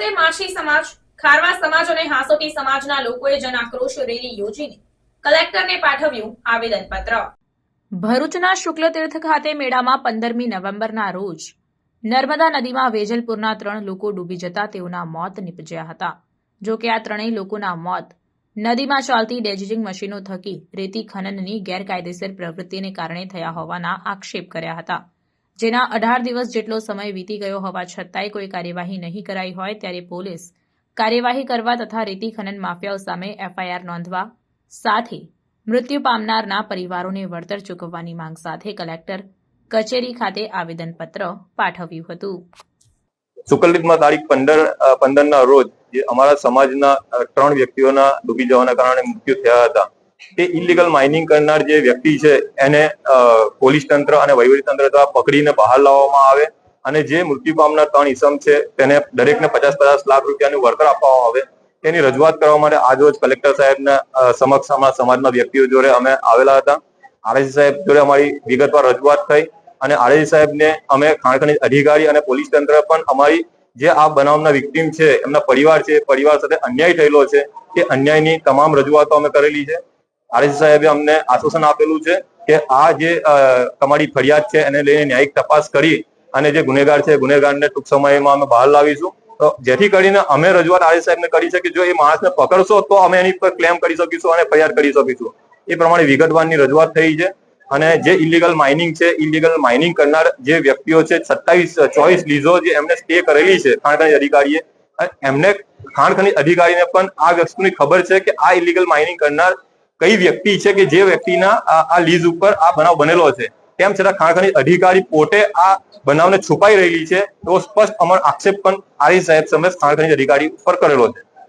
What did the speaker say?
ખાતે માછી સમાજ, ખારવા સમાજ અને હાસોટી સમાજના લોકોએ જન આક્રોશ રેલી યોજીને કલેક્ટરને પાઠવ્યું આવેદનપત્ર. ભરૂચના શુક્લતીર્થ ખાતે મેળામાં પંદરમી નવેમ્બરના રોજ નર્મદા નદીમાં વેજલપુરના ત્રણ લોકો ડૂબી જતા તેઓના મોત નીપજ્યા હતા. જો કે આ ત્રણેય લોકોના મોત નદીમાં ચાલતી ડેજિંગ મશીનો થકી રેતી ખનનની ગેરકાયદેસર પ્રવૃત્તિને કારણે થયા હોવાના આક્ષેપ કર્યા હતા. જેના અઢાર દિવસ જેટલો સમય વીતી ગયો હોવા છતાંય કોઈ કાર્યવાહી નહીં કરાઈ હોય ત્યારે પોલીસ કાર્યવાહી કરવા તથા રેતી ખનન માફિયાઓ સામે એફઆઈઆર નોંધવા સાથે મૃત્યુ પામનારના પરિવારોને વળતર ચૂકવવાની માંગ સાથે કલેક્ટર કચેરી ખાતે આવેદનપત્ર પાઠવ્યું હતું. સુકલદીપમાં તારીખ પંદર પંદર ના રોજ અમારા સમાજના ત્રણ વ્યક્તિઓના ડૂબી જવાના કારણે મૃત્યુ થયા હતા. તે ઇલીગલ માઇનિંગ કરનાર જે વ્યક્તિ છે, એને પોલીસ તંત્ર અને વહીવટી તંત્ર દ્વારા પકડીને બહાર લાવવામાં આવે અને જે મૃત્યુ પામનાર ત્રણ ઇસમ છે, તેને દરેકને પચાસ પચાસ લાખ રૂપિયાનું વળતર આપવામાં આવે. તેની રજૂઆત કરવા માટે આજરોજ કલેક્ટર સાહેબના સમક્ષ અમારા સમાજના વ્યક્તિઓ જોડે અમે આવેલા હતા. આરએસી સાહેબ જોડે અમારી વિગતવાર રજૂઆત થઈ અને આરએસી સાહેબને અમે ખાણ અધિકારી અને પોલીસ તંત્ર પણ અમારી જે આ બનાવના વિક્ટીમ છે, એમના પરિવાર છે, પરિવાર સાથે અન્યાય થયેલો છે, એ અન્યાયની તમામ રજૂઆતો અમે કરેલી છે. આરએસી સાહેબે અમને આશ્વાસન આપેલું છે કે આ જે તમારી ફરિયાદ છે એને લઈને ન્યાયિક તપાસ કરી અને જે ગુનેગાર છે ગુનેગારને ટૂંક સમયમાં અમે બહાર લાવીશું. તો જેથી કરીને અમે રજૂઆત આરએસ સાહેબને કરી કે જો એ માણસને પકડશો તો અમે એની પર ક્લેમ કરી શકીશું અને ફરિયાદ કરી શકીશું. એ પ્રમાણે વિગતવારની રજૂઆત થઈ છે અને જે ઇલીગલ માઇનિંગ છે ઇલીગલ માઇનિંગ કરનાર જે વ્યક્તિઓ છે, સત્તાવીસ ચોવીસ લીઝો જે એમને સ્ટે કરેલી છે ખાણ ખનીજ અધિકારીએ એમને ખાણ ખનીજ અધિકારીને પણ આ વસ્તુની ખબર છે કે આ ઇલીગલ માઇનિંગ કરનાર કઈ વ્યક્તિ છે કે જે વ્યક્તિના આ લીઝ ઉપર આ બનાવ બનેલો છે? તેમ છતાં ખાણખણી અધિકારી પોતે આ બનાવને છુપાઈ રહેલી છે. એવો સ્પષ્ટ અમારો આક્ષેપ પણ આરી સાહેબ સમક્ષ ખાણ અધિકારી ઉપર કરેલો છે.